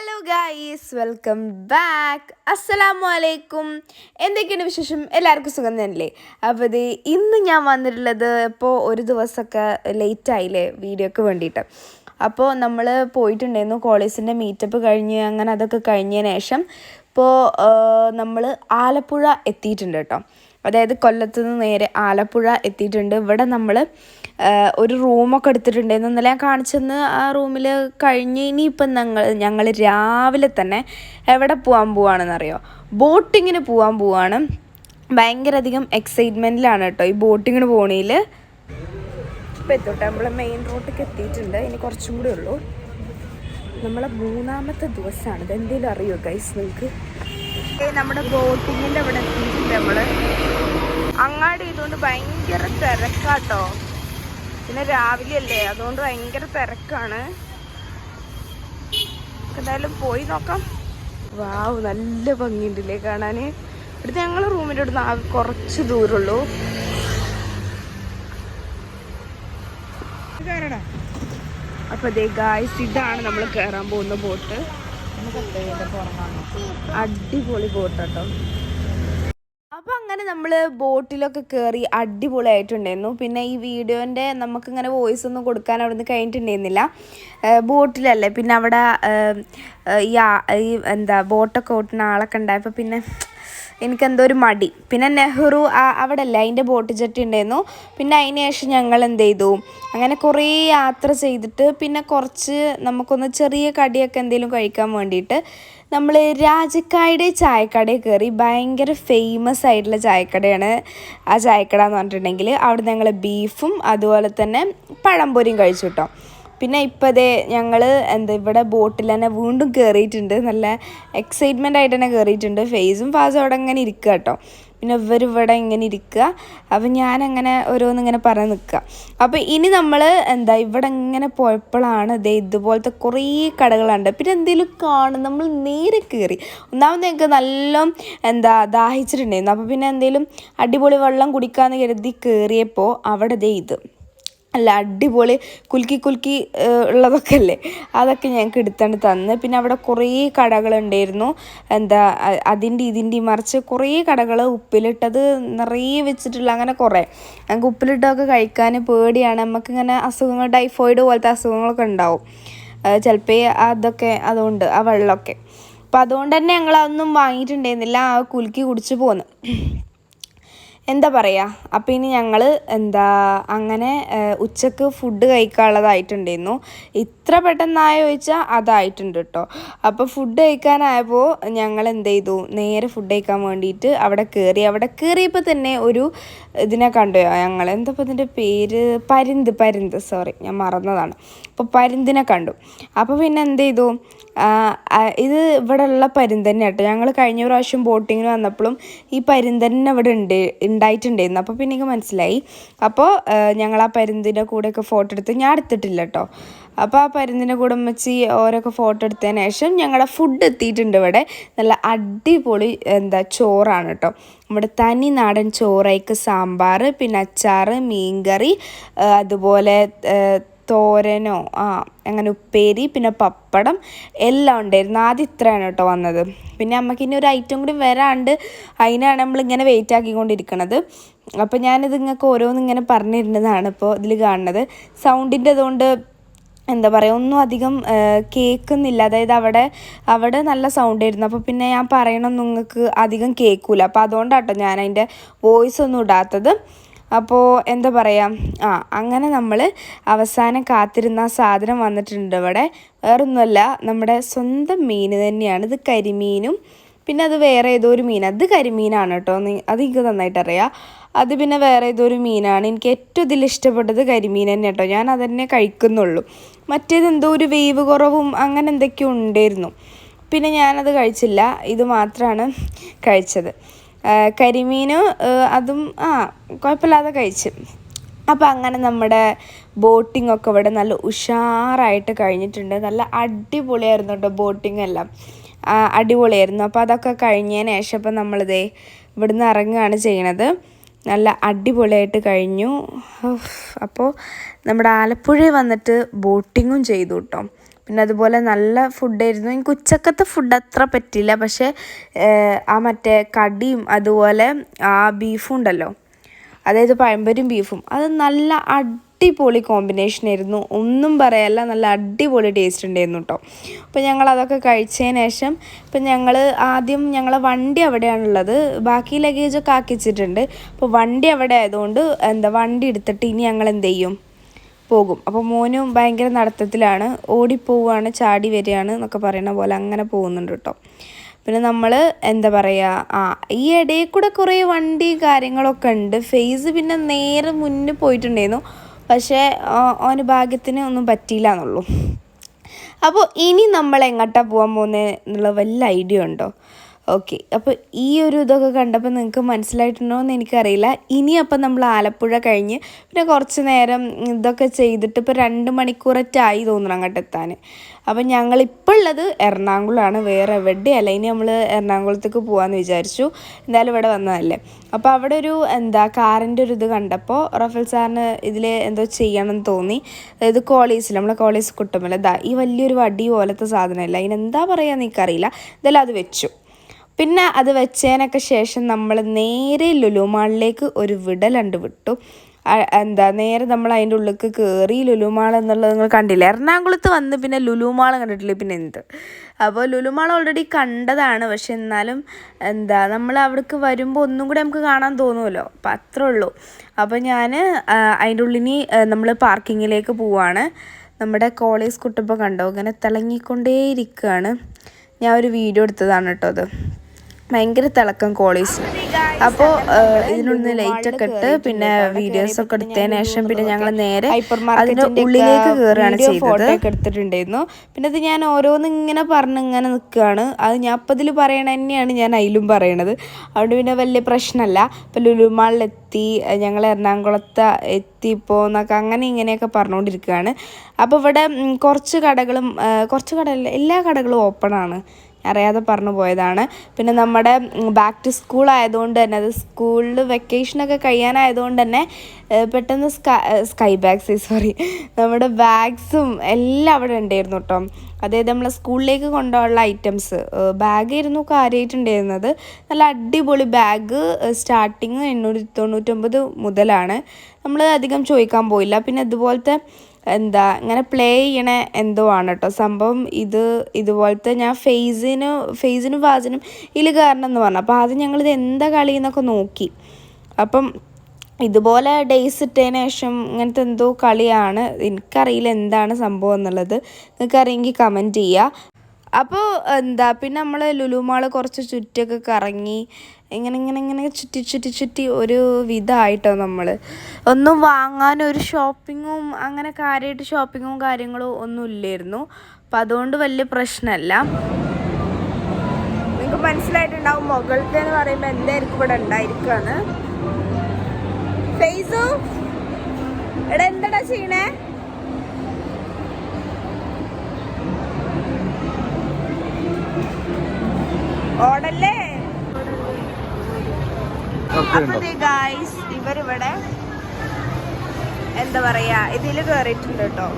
Hello guys welcome back അസ്സലാമു അലൈക്കും എന്തൊക്കെയാണ് വിശേഷം? എല്ലാവർക്കും സുഖം തന്നെയല്ലേ? അപ്പോൾ ഇത് ഇന്ന് ഞാൻ വന്നിട്ടുള്ളത് ഇപ്പോൾ ഒരു ദിവസമൊക്കെ ലേറ്റ് ആയില്ലേ വീഡിയോക്ക് വേണ്ടിയിട്ട്. അപ്പോൾ നമ്മൾ പോയിട്ടുണ്ടായിരുന്നു കോളേജിന്റെ മീറ്റപ്പ് കഴിഞ്ഞ് അങ്ങനെ അതൊക്കെ കഴിഞ്ഞതിന് ശേഷം ഇപ്പോൾ നമ്മൾ ആലപ്പുഴ എത്തിയിട്ടുണ്ട് കേട്ടോ. അതായത് കൊല്ലത്ത് നിന്ന് നേരെ ആലപ്പുഴ എത്തിയിട്ടുണ്ട്. ഇവിടെ നമ്മൾ ഒരു റൂമൊക്കെ എടുത്തിട്ടുണ്ടായിരുന്നു. ഇന്നലെ ഞാൻ കാണിച്ചെന്ന് ആ റൂമിൽ കഴിഞ്ഞ് ഇനിയിപ്പം ഞങ്ങൾ ഞങ്ങൾ രാവിലെ തന്നെ എവിടെ പോകാൻ പോവാണെന്നറിയോ? ബോട്ടിങ്ങിന് പോകാൻ പോവാണ്. ഭയങ്കര അധികം എക്സൈറ്റ്മെന്റിലാണ് കേട്ടോ ഈ ബോട്ടിങ്ങിന് പോകണേൽ ഇപ്പം എത്തോട്ടെ നമ്മൾ മെയിൻ റോഡിലേക്ക് എത്തിയിട്ടുണ്ട്. ഇനി കുറച്ചും കൂടെ ഉള്ളൂ. നമ്മളെ മൂന്നാമത്തെ ദിവസമാണ് ഇത് എന്തെങ്കിലും അറിയോ ഗൈസ് നിങ്ങൾക്ക്? നമ്മുടെ ബോട്ടിങ്ങിന്റെ അവിടെ എത്തിയിട്ടുണ്ട് നമ്മൾ. അങ്ങാടി ഇതുകൊണ്ട് ഭയങ്കര തിരക്കാട്ടോ. പിന്നെ രാവിലെ അല്ലേ അതുകൊണ്ട് ഭയങ്കര തിരക്കാണ്. എന്തായാലും പോയി നോക്കാം. വാവ് നല്ല ഭംഗിയുണ്ടല്ലേ കാണാൻ ഇവിടുത്തെ ഞങ്ങൾ റൂമിന്റെ അടുത്ത് ആകെ കുറച്ച് ദൂരമുള്ളൂ. അപ്പൊ ദേ ഗായ്സ് ഇതാണ് നമ്മൾ കയറാൻ പോകുന്ന ബോട്ട്. അടിപൊളി ബോട്ടോ അപ്പൊ അപ്പോൾ അങ്ങനെ നമ്മൾ ബോട്ടിലൊക്കെ കയറി അടിപൊളിയായിട്ടുണ്ടായിരുന്നു. പിന്നെ ഈ വീഡിയോന്റെ നമുക്കിങ്ങനെ വോയിസ് ഒന്നും കൊടുക്കാൻ അവിടെ നിന്ന് കഴിഞ്ഞിട്ടുണ്ടായിരുന്നില്ല ബോട്ടിലല്ലേ. പിന്നെ അവിടെ ഈ എന്താ ബോട്ടൊക്കെ ഓട്ടുന്ന ആളൊക്കെ ഉണ്ടായപ്പോൾ പിന്നെ എനിക്കെന്തോ ഒരു മടി. പിന്നെ നെഹ്റു അവിടെ അല്ല അതിന്റെ ബോട്ട് ജെട്ടി ഉണ്ടായിരുന്നു. പിന്നെ അതിന് ശേഷം ഞങ്ങൾ എന്ത് ചെയ്തു? അങ്ങനെ കുറേ യാത്ര ചെയ്തിട്ട് പിന്നെ കുറച്ച് നമുക്കൊന്ന് ചെറിയ കടിയൊക്കെ എന്തെങ്കിലും കഴിക്കാൻ വേണ്ടിയിട്ട് നമ്മൾ രാജക്കായുടെ ചായക്കടയിൽ കയറി ഭയങ്കര ഫേമസ് ആയിട്ടുള്ള ചായക്കടയാണ്. ആ ചായക്കട എന്ന് പറഞ്ഞിട്ടുണ്ടെങ്കിൽ അവിടെ ഞങ്ങൾ ബീഫും അതുപോലെ തന്നെ പഴംപൊരിയും കഴിച്ചു കേട്ടോ. പിന്നെ ഇപ്പോൾ അതേ ഞങ്ങൾ എന്താ ഇവിടെ ബോട്ടിൽ തന്നെ വീണ്ടും കയറിയിട്ടുണ്ട് നല്ല എക്സൈറ്റ്മെന്റ് ആയിട്ട് തന്നെ കയറിയിട്ടുണ്ട് ഫേസും ഫാസും അവിടെ ഇങ്ങനെ ഇരിക്കുക കേട്ടോ പിന്നെ ഇവർ ഇവിടെ ഇങ്ങനെ ഇരിക്കുക അപ്പം ഞാനങ്ങനെ ഓരോന്നിങ്ങനെ പറഞ്ഞ് നിൽക്കുക അപ്പോൾ ഇനി നമ്മൾ എന്താ ഇവിടെ ഇങ്ങനെ പോയപ്പോഴാണ് ഇതേ ഇതുപോലത്തെ കുറേ കടകളുണ്ട്. പിന്നെ എന്തെങ്കിലും കാണും. നമ്മൾ നേരെ കയറി ഒന്നാമത് ഞങ്ങൾക്ക് നല്ല എന്താ ദാഹിച്ചിട്ടുണ്ടായിരുന്നു. അപ്പോൾ പിന്നെ എന്തെങ്കിലും അടിപൊളി വെള്ളം കുടിക്കാമെന്ന് കരുതി കയറിയപ്പോൾ അവിടെ ദേ ഇത്. അല്ല അടിപൊളി കുലുക്കി കുലുക്കി ഉള്ളതൊക്കെ അല്ലേ അതൊക്കെ ഞങ്ങൾക്ക് എടുത്തുകൊണ്ട് തന്ന്. പിന്നെ അവിടെ കുറേ കടകളുണ്ടായിരുന്നു. എന്താ അതിന്റെ ഇതിന്റെ മറിച്ച് കുറേ കടകൾ ഉപ്പിലിട്ടത് നിറയെ വെച്ചിട്ടുള്ള അങ്ങനെ കുറേ. ഞങ്ങൾക്ക് ഉപ്പിലിട്ടതൊക്കെ കഴിക്കാൻ പേടിയാണ്. നമുക്കിങ്ങനെ അസുഖങ്ങൾ ടൈഫോയിഡ് പോലത്തെ അസുഖങ്ങളൊക്കെ ഉണ്ടാവും. ചിലപ്പോൾ അതൊക്കെ അതുകൊണ്ട് ആ വെള്ളമൊക്കെ. അപ്പോൾ അതുകൊണ്ട് തന്നെ ഞങ്ങൾ അതൊന്നും വാങ്ങിയിട്ടുണ്ടായിരുന്നില്ല. ആ കുലുക്കി കുടിച്ച് പോന്ന്. എന്താ പറയുക അപ്പോൾ ഇനി ഞങ്ങൾ എന്താ അങ്ങനെ ഉച്ചയ്ക്ക് ഫുഡ് കഴിക്കാനുള്ളതായിട്ടുണ്ടായിരുന്നു. ഇത്ര പെട്ടെന്നായ ചോദിച്ചാൽ അതായിട്ടുണ്ട് കേട്ടോ അപ്പോൾ ഫുഡ് കഴിക്കാനായപ്പോൾ ഞങ്ങൾ എന്ത് ചെയ്തു നേരെ ഫുഡ് കഴിക്കാൻ വേണ്ടിയിട്ട് അവിടെ കയറി അവിടെ കയറിയപ്പോൾ തന്നെ ഒരു ഇതിനെ കണ്ടു. ഞങ്ങൾ എന്താ ഇപ്പോൾ ഇതിന്റെ പേര്? പരിന്ത് പരിന്ത്. സോറി ഞാൻ മറന്നതാണ്. അപ്പോൾ പരിന്തിനെ കണ്ടു. അപ്പോൾ പിന്നെ എന്ത് ചെയ്തു ഇത് ഇവിടെ ഉള്ള പരുന്തന്നെ കേട്ടോ ഞങ്ങൾ കഴിഞ്ഞ പ്രാവശ്യം ബോട്ടിങ്ങിന് വന്നപ്പോഴും ഈ പരുന്തന്നെ ഇവിടെ ഉണ്ട് ഉണ്ടായിട്ടുണ്ടായിരുന്നു. അപ്പോൾ പിന്നെ എനിക്ക് മനസ്സിലായി. അപ്പോൾ ഞങ്ങൾ ആ പരുന്തിന്റെ കൂടെയൊക്കെ ഫോട്ടോ എടുത്ത് ഞാൻ എടുത്തിട്ടില്ല കേട്ടോ അപ്പോൾ ആ പരുന്തിന്റെ കൂടെ വെച്ച് ഓരോക്കെ ഫോട്ടോ എടുത്തതിന് ശേഷം ഞങ്ങളുടെ ഫുഡ് എത്തിയിട്ടുണ്ട് ഇവിടെ. നല്ല അടിപൊളി എന്താ ചോറാണ് കേട്ടോ നമ്മുടെ തനി നാടൻ ചോറയ്ക്ക് സാമ്പാർ പിന്നെ അച്ചാർ മീൻകറി അതുപോലെ തോരനോ ആ അങ്ങനെ ഉപ്പേരി പിന്നെ പപ്പടം എല്ലാം ഉണ്ടായിരുന്നു. ആദ്യം ഇത്രയാണ് കേട്ടോ വന്നത്. പിന്നെ അമ്മയ്ക്ക് ഇനി ഒരു ഐറ്റം കൂടി വരാണ്ട് അതിനാണ് നമ്മളിങ്ങനെ വെയിറ്റ് ആക്കിക്കൊണ്ടിരിക്കുന്നത് അപ്പോൾ ഞാനിത് നിങ്ങൾക്ക് ഓരോന്നും ഇങ്ങനെ പറഞ്ഞിരുന്നതാണ് ഇപ്പോൾ ഇതിൽ കാണുന്നത്. സൗണ്ടിന്റെ അതുകൊണ്ട് എന്താ പറയുക ഒന്നും അധികം കേൾക്കുന്നില്ല. അതായത് അവിടെ അവിടെ നല്ല സൗണ്ട് ആയിരുന്നു. അപ്പോൾ പിന്നെ ഞാൻ പറയണം നിങ്ങൾക്ക് അധികം കേൾക്കില്ല അപ്പോൾ അതുകൊണ്ടാട്ടോ ഞാൻ അതിന്റെ വോയിസ് ഒന്നും ഇടാത്തത്. അപ്പോൾ എന്താ പറയുക ആ അങ്ങനെ നമ്മൾ അവസാനം കാത്തിരുന്ന സാധനം വന്നിട്ടുണ്ട് ഇവിടെ. വേറൊന്നുമല്ല നമ്മുടെ സ്വന്തം മീൻ തന്നെയാണ്. ഇത് കരിമീനും പിന്നെ അത് വേറെ ഏതോ ഒരു മീൻ അത് കരിമീനാണ് കേട്ടോ. അത് എനിക്ക് നന്നായിട്ട് അറിയാം. അത് പിന്നെ വേറെ ഏതോ ഒരു മീനാണ്. എനിക്ക് ഏറ്റവും ഇതിൽ ഇഷ്ടപ്പെട്ടത് കരിമീൻ തന്നെ കേട്ടോ. ഞാൻ അതന്നെ കഴിക്കുന്നുള്ളൂ. മറ്റേത് എന്തോ ഒരു വേവ് കുറവും അങ്ങനെ എന്തൊക്കെയോ ഉണ്ടായിരുന്നു. പിന്നെ ഞാനത് കഴിച്ചില്ല. ഇത് മാത്രമാണ് കഴിച്ചത്. കരിമീൻ അതും ആ കുഴപ്പമില്ലാതെ കഴിച്ച്. അപ്പോൾ അങ്ങനെ നമ്മുടെ ബോട്ടിംഗ് ഒക്കെ ഇവിടെ നല്ല ഉഷാറായിട്ട് കഴിഞ്ഞിട്ടുണ്ട്. നല്ല അടിപൊളിയായിരുന്നു കേട്ടോ ബോട്ടിംഗ് എല്ലാം. അടിപൊളിയായിരുന്നു. അപ്പോൾ അതൊക്കെ കഴിഞ്ഞതിന് ശേഷം ഇപ്പം നമ്മളിതേ ഇവിടുന്ന് ഇറങ്ങുകയാണ് ചെയ്യണത്. നല്ല അടിപൊളിയായിട്ട് കഴിഞ്ഞു. അപ്പോൾ നമ്മുടെ ആലപ്പുഴയിൽ വന്നിട്ട് ബോട്ടിങ്ങും ചെയ്തു കേട്ടോ പിന്നെ അതുപോലെ നല്ല ഫുഡായിരുന്നു. എനിക്ക് ഉച്ചക്കത്തെ ഫുഡ് അത്ര പറ്റില്ല പക്ഷേ ആ മറ്റേ കടിയും അതുപോലെ ആ ബീഫും ഉണ്ടല്ലോ. അതായത് പഴംപൊരിയും ബീഫും അത് നല്ല അടിപൊളി കോമ്പിനേഷൻ ആയിരുന്നു. ഒന്നും പറയല്ല നല്ല അടിപൊളി ടേസ്റ്റ് ഉണ്ടായിരുന്നു കേട്ടോ. അപ്പോൾ ഞങ്ങൾ അതൊക്കെ കഴിച്ചതിന് ശേഷം ഇപ്പം ഞങ്ങൾ ആദ്യം ഞങ്ങളെ വണ്ടി അവിടെയാണുള്ളത് ബാക്കി ലഗേജൊക്കെ ആക്കിച്ചിട്ടുണ്ട്. അപ്പോൾ വണ്ടി അവിടെ ആയതുകൊണ്ട് എന്താ വണ്ടി എടുത്തിട്ട് ഇനി ഞങ്ങൾ എന്ത് ചെയ്യും? പോകും. അപ്പോൾ മോനും ഭയങ്കര നടത്തത്തിലാണ്. ഓടിപ്പോവാണ് ചാടി വരികയാണ് എന്നൊക്കെ പറയുന്ന പോലെ അങ്ങനെ പോകുന്നുണ്ട് കേട്ടോ. പിന്നെ നമ്മൾ എന്താ പറയുക ആ ഈ ഇടയിൽ കൂടെ കുറേ വണ്ടി കാര്യങ്ങളൊക്കെ ഉണ്ട്. ഫേസ് പിന്നെ നേരെ മുന്നിൽ പോയിട്ടുണ്ടായിരുന്നു. പക്ഷേ ഓന് ഭാഗ്യത്തിന് ഒന്നും പറ്റിയില്ല എന്നുള്ളൂ. അപ്പോൾ ഇനി നമ്മൾ എങ്ങോട്ടാണ് പോകാൻ പോകുന്നത് എന്നുള്ള വല്ല ഐഡിയ ഉണ്ടോ? ഓക്കെ അപ്പോൾ ഈ ഒരു ഇതൊക്കെ കണ്ടപ്പോൾ നിങ്ങൾക്ക് മനസ്സിലായിട്ടുണ്ടോ എന്ന് എനിക്കറിയില്ല. ഇനി അപ്പം നമ്മൾ ആലപ്പുഴ കഴിഞ്ഞ് പിന്നെ കുറച്ച് നേരം ഇതൊക്കെ ചെയ്തിട്ട് ഇപ്പോൾ രണ്ട് മണിക്കൂററ്റായി തോന്നുന്നു അങ്ങോട്ട് എത്താൻ അപ്പം ഞങ്ങൾ ഇപ്പോൾ ഉള്ളത് എറണാകുളമാണ് വേറെ എവിടെ അല്ല. ഇനി നമ്മൾ എറണാകുളത്തേക്ക് പോകാമെന്ന് വിചാരിച്ചു. എന്തായാലും ഇവിടെ വന്നതല്ലേ. അപ്പോൾ അവിടെ ഒരു എന്താ കാറിന്റെ ഒരു ഇത് കണ്ടപ്പോൾ റഫൽ സാറിന് ഇതിൽ എന്തോ ചെയ്യണം എന്ന് തോന്നി. അതായത് കോളേജിൽ നമ്മളെ കോളേജ് കുട്ടുമല്ല ഇതാ ഈ വലിയൊരു വടി പോലത്തെ സാധനമല്ല. അതിനെന്താ പറയുക എനിക്കറിയില്ല. എന്തായാലും അത് വെച്ചു. പിന്നെ അത് വെച്ചതിനൊക്കെ ശേഷം നമ്മൾ നേരെ ലുലുമാളിലേക്ക് ഒരു വിടലുണ്ട് വിട്ടു. എന്താ നേരെ നമ്മൾ അതിന്റെ ഉള്ളിലേക്ക് കയറി ലുലുമാൾ എന്നുള്ളത് നിങ്ങൾ കണ്ടില്ല? എറണാകുളത്ത് വന്ന് പിന്നെ ലുലുമാൾ കണ്ടിട്ടില്ല? പിന്നെ എന്ത്? അപ്പോൾ ലുലുമാൾ ഓൾറെഡി കണ്ടതാണ്. പക്ഷെ എന്നാലും എന്താ നമ്മൾ അവിടേക്ക് വരുമ്പോൾ ഒന്നും കൂടി നമുക്ക് കാണാൻ തോന്നുമല്ലോ അപ്പം അത്രേ ഉള്ളൂ. അപ്പോൾ ഞാൻ അതിന്റെ ഉള്ളിനി നമ്മൾ പാർക്കിങ്ങിലേക്ക് പോവാണ്. നമ്മുടെ കോളേജ് കുട്ടപ്പോൾ കണ്ടോ? ഇങ്ങനെ തിളങ്ങിക്കൊണ്ടേയിരിക്കുകയാണ് ഞാൻ ഒരു വീഡിയോ എടുത്തതാണ് കേട്ടോ അത്. ഭയങ്കര തിളക്കം കോളേജ് അപ്പോൾ ഇതിനൊന്ന് ലൈറ്റ് ഒക്കെ ഇട്ട് പിന്നെ വീഡിയോസ് ഒക്കെ എടുത്തതിന് ശേഷം പിന്നെ ഞങ്ങൾ നേരെ അതിന്റെ ഉള്ളിലേക്ക് കയറുകയാണ് ചെയ്തത്. ഒക്കെ എടുത്തിട്ടുണ്ടായിരുന്നു. പിന്നെ ഇത് ഞാൻ ഓരോന്ന് ഇങ്ങനെ പറഞ്ഞ് ഇങ്ങനെ നിൽക്കുകയാണ്. അത് ഞാൻ അപ്പം ഇതിൽ പറയണ തന്നെയാണ് ഞാൻ അതിലും പറയണത്. അതുകൊണ്ട് പിന്നെ വലിയ പ്രശ്നമല്ല. ഇപ്പം ലുലുമാളിലെത്തി ഞങ്ങൾ എറണാകുളത്ത് എത്തിപ്പോൾ എന്നൊക്കെ അങ്ങനെ ഇങ്ങനെയൊക്കെ പറഞ്ഞുകൊണ്ടിരിക്കുകയാണ്. അപ്പോൾ ഇവിടെ കുറച്ച് കടകളും കുറച്ച് കടകളിൽ എല്ലാ കടകളും ഓപ്പണാണ് ആണ്. അറിയാതെ പറഞ്ഞു പോയതാണ്. പിന്നെ നമ്മുടെ ബാക്ക് ടു സ്കൂൾ ആയതുകൊണ്ട് തന്നെ അത് സ്കൂളിൽ വെക്കേഷനൊക്കെ കഴിയാനായതുകൊണ്ട് തന്നെ പെട്ടെന്ന് സ്കൈ സ്കൈ ബാഗ്സ് സോറി നമ്മുടെ ബാഗ്സും എല്ലാം അവിടെ ഉണ്ടായിരുന്നു കേട്ടോ അതായത് നമ്മളെ സ്കൂളിലേക്ക് കൊണ്ടുപോകാനുള്ള ഐറ്റംസ് ബാഗ് ബാഗായിരുന്നു കാര്യമായിട്ടുണ്ടായിരുന്നത് നല്ല അടിപൊളി ബാഗ് സ്റ്റാർട്ടിങ് എണ്ണൂറ്റി തൊണ്ണൂറ്റൊമ്പത് മുതലാണ്. നമ്മൾ അധികം ചോദിക്കാൻ പോയില്ല. പിന്നെ ഇതുപോലത്തെ എന്താ ഇങ്ങനെ പ്ലേ ചെയ്യണ എന്തോ ആണ് കേട്ടോ സംഭവം ഇത് ഇതുപോലത്തെ ഞാൻ ഫേസിന് ഫേസിനും വാസിനും ഇതിൽ കാരണം എന്ന് പറഞ്ഞു. അപ്പോൾ ആദ്യം ഞങ്ങളിത് എന്താ കളി എന്നൊക്കെ നോക്കി. അപ്പം ഇതുപോലെ ഡേയ്സ് ഇട്ടതിന് ശേഷം ഇങ്ങനത്തെ എന്തോ കളിയാണ്. എനിക്കറിയില്ല എന്താണ് സംഭവം എന്നുള്ളത്. നിങ്ങൾക്കറിയെങ്കിൽ കമന്റ് ചെയ്യുക. അപ്പോൾ എന്താ പിന്നെ നമ്മൾ ലുലുമാൾ കുറച്ച് ചുറ്റൊക്കെ കറങ്ങി ഇങ്ങനെ ഇങ്ങനെ ഇങ്ങനെ ചുറ്റി ചുറ്റി ചുറ്റി ഒരു വിധമായിട്ടോ നമ്മൾ ഒന്നും വാങ്ങാൻ ഒരു ഷോപ്പിങ്ങും അങ്ങനെ കാര്യമായിട്ട് ഷോപ്പിങ്ങും കാര്യങ്ങളും ഒന്നും ഇല്ലായിരുന്നു അപ്പം അതുകൊണ്ട് വലിയ പ്രശ്നമല്ല നിങ്ങൾക്ക് മനസ്സിലായിട്ടുണ്ടാവും മുകളിലത്തെ എന്ന് പറയുമ്പോൾ എന്തായിരിക്കും ഇവിടെ ഉണ്ടായിരിക്കുകയാണ് ഫേസു എടാ എന്താടാ ചെയ്യണേ? ഓടല്ലേ? ഗായ്സ് ഇവരിവിടെ എന്താ പറയാ ഇതിൽ കേറിയിട്ടുണ്ട് കേട്ടോ.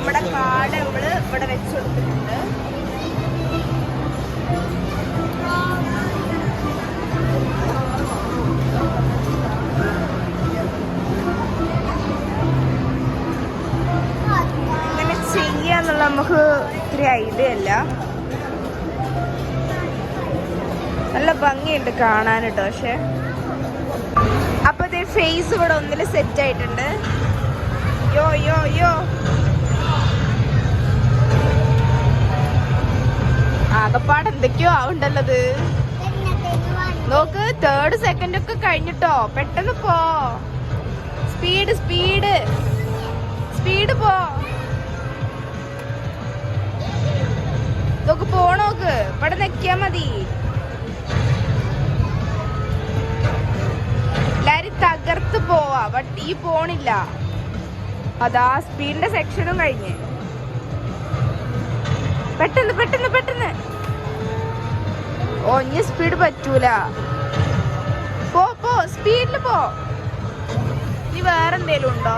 ഇവിടെ കാട് നമ്മൾ ഇവിടെ വെച്ചു കൊടുത്തിട്ടുണ്ട്. ഭംഗിയുണ്ട് കാണാൻ കേട്ടോ പക്ഷെ. അപ്പൊ ഇത് ഫേസ് ഇവിടെ ഒന്നിൽ സെറ്റ് ആയിട്ടുണ്ട്. യോ യോ യോ. ആകപ്പാട് എന്തൊക്കെയോ ആവുണ്ടല്ലത് നോക്ക് തേർഡ് സെക്കൻഡ് ഒക്കെ കഴിഞ്ഞിട്ടോ. പെട്ടെന്ന് പോ. സ്പീഡ് സ്പീഡ് സ്പീഡ് പോ. നോക്ക് പോണോക്ക്. ഇവിടെ നിക്കിയാ മതി. ബട്ട് പോണില്ല. അതാ സ്പീഡിന്റെ സെക്ഷനും കഴിഞ്ഞ്. പെട്ടെന്ന് പെട്ടെന്ന് പെട്ടെന്ന്. ഓ ഇനി സ്പീഡ് പറ്റൂല. പോ പോ സ്പീഡിൽ പോ. നീ വേറെന്തേലും ഉണ്ടോ?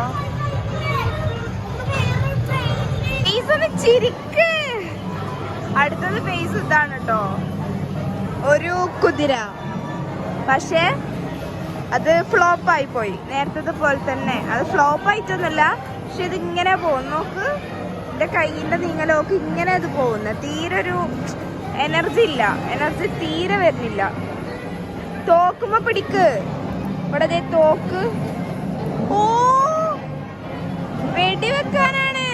ഫേസ് ഒന്ന് ചിരിക്ക്. അടുത്തത് ഫേസ് ഇതാണ് കേട്ടോ ഒരു കുതിര. പക്ഷേ അത് ഫ്ലോപ്പ് ആയി പോയി. നേരത്തെ പോലെ തന്നെ. അത് ഫ്ലോപ്പ് ആയിട്ടൊന്നുമില്ല. പക്ഷെ ഇത് ഇങ്ങനെ പോകും നോക്ക് എന്റെ കൈയിന്റെ നീങ്ങലോക്ക് ഇങ്ങനെ ഇത് പോകുന്ന. തീരെ ഒരു എനർജി ഇല്ല. എനർജി തീരെ വരുന്നില്ല. തോക്കുമ്പോ പിടിക്ക്. ഇവിടെ ദേ തോക്ക്. ഓ! വെടിവെക്കാനാണ്.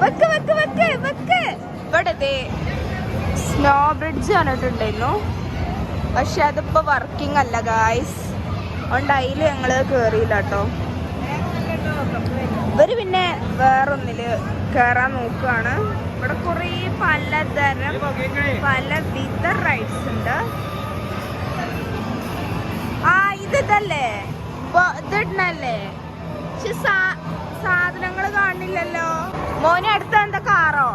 വെക്ക് വെക്ക് വെക്ക് വെക്ക്. ഇവിടെ സ്നോ ബ്രിഡ്ജ് പറഞ്ഞിട്ടുണ്ടായിരുന്നു പക്ഷെ അതിപ്പോ വർക്കിംഗ് അല്ല ഗായ്സ് അതുകൊണ്ട് അതിൽ ഞങ്ങൾ കേറിയില്ല കേട്ടോ ഇവർ പിന്നെ വേറൊന്നിൽ കേറാൻ നോക്കുകയാണ് ഇവിടെ കുറേ പലതരം പല വിധ റൈഡ്സ് ഉണ്ട്. ആ ഇത് ഇതല്ലേ ഇതിടണല്ലേ പക്ഷെ സാധനങ്ങൾ കാണില്ലല്ലോ. മോനെ അടുത്ത എന്താ കാറോ?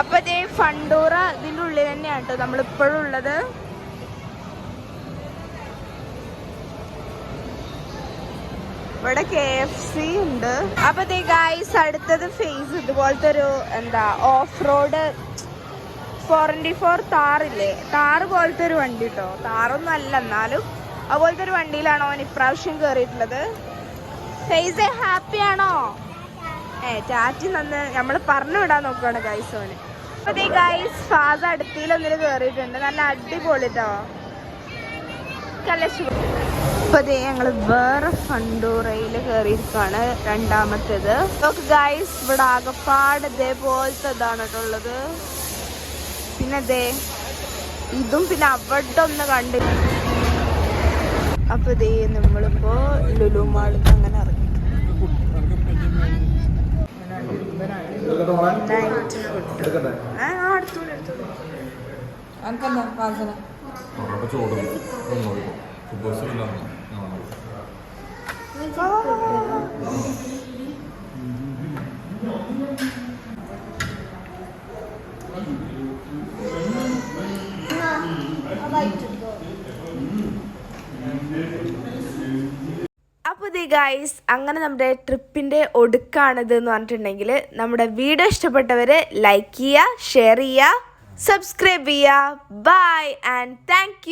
അപ്പൊ ഫണ്ടൂറ ഇതിന്റെ ഉള്ളിൽ തന്നെയാണ് കേട്ടോ നമ്മളിപ്പോഴും ഉള്ളത്. ഇവിടെ കെ എഫ് സി ഉണ്ട്. അപ്പൊ ഗായ്സ് അടുത്തത് ഫേസ് ഇതുപോലത്തെ ഒരു എന്താ ഓഫ് റോഡ് ഫോർട്ടി ഫോർ താറില്ലേ താറ് പോലത്തെ ഒരു വണ്ടി കേട്ടോ താറൊന്നും അല്ല എന്നാലും അതുപോലത്തെ ഒരു വണ്ടിയിലാണോ അവൻ ഇപ്രാവശ്യം കയറിയിട്ടുള്ളത് ഫേസ് ഹാപ്പി ആണോ? ഏ ചാറ്റി നമ്മൾ പറഞ്ഞു വിടാൻ നോക്കുവാണ് ഗൈസ് ഓന്. അപ്പൊ ഗൈസ് ഫാസ് ഒന്നിന് കയറിയിട്ടുണ്ട് നല്ല അടിപൊളി കേട്ടോ ഇപ്പൊ ദേ ഞങ്ങൾ വേറെ ഫണ്ടൂറയിൽ കയറിയിരിക്കുകയാണ് രണ്ടാമത്തേത്. നോക്ക് ഗൈസ് ഇവിടെ ആകപ്പാട് ഇതേപോലത്തെ ഇതാണ് കേട്ടോ പിന്നെ ദേ ഇതും പിന്നെ അവിടെ ഒന്ന് കണ്ടില്ല അപ്പൊ ദേ നമ്മളിപ്പോ ലുലു മാളിൽ അങ്ങനെ ഇറങ്ങി. നൈറ്റ് ഫുഡ് ആ അടുത്തോളൂ അടുത്തോളൂ അനക്കെന്താ വാസന അവിടെ ചോറ് ഫുട്ബോൾ ഇല്ലാന്ന് അപ്പോൾ ദി ഗൈസ് അങ്ങനെ നമ്മുടെ ട്രിപ്പിന്റെ ഒടുക്കാണിത് എന്ന് പറഞ്ഞിട്ടുണ്ടെങ്കിൽ നമ്മുടെ വീഡിയോ ഇഷ്ടപ്പെട്ടവർ ലൈക്ക് ചെയ്യുക ഷെയർ ചെയ്യുക സബ്സ്ക്രൈബ് ചെയ്യുക. Bye and thank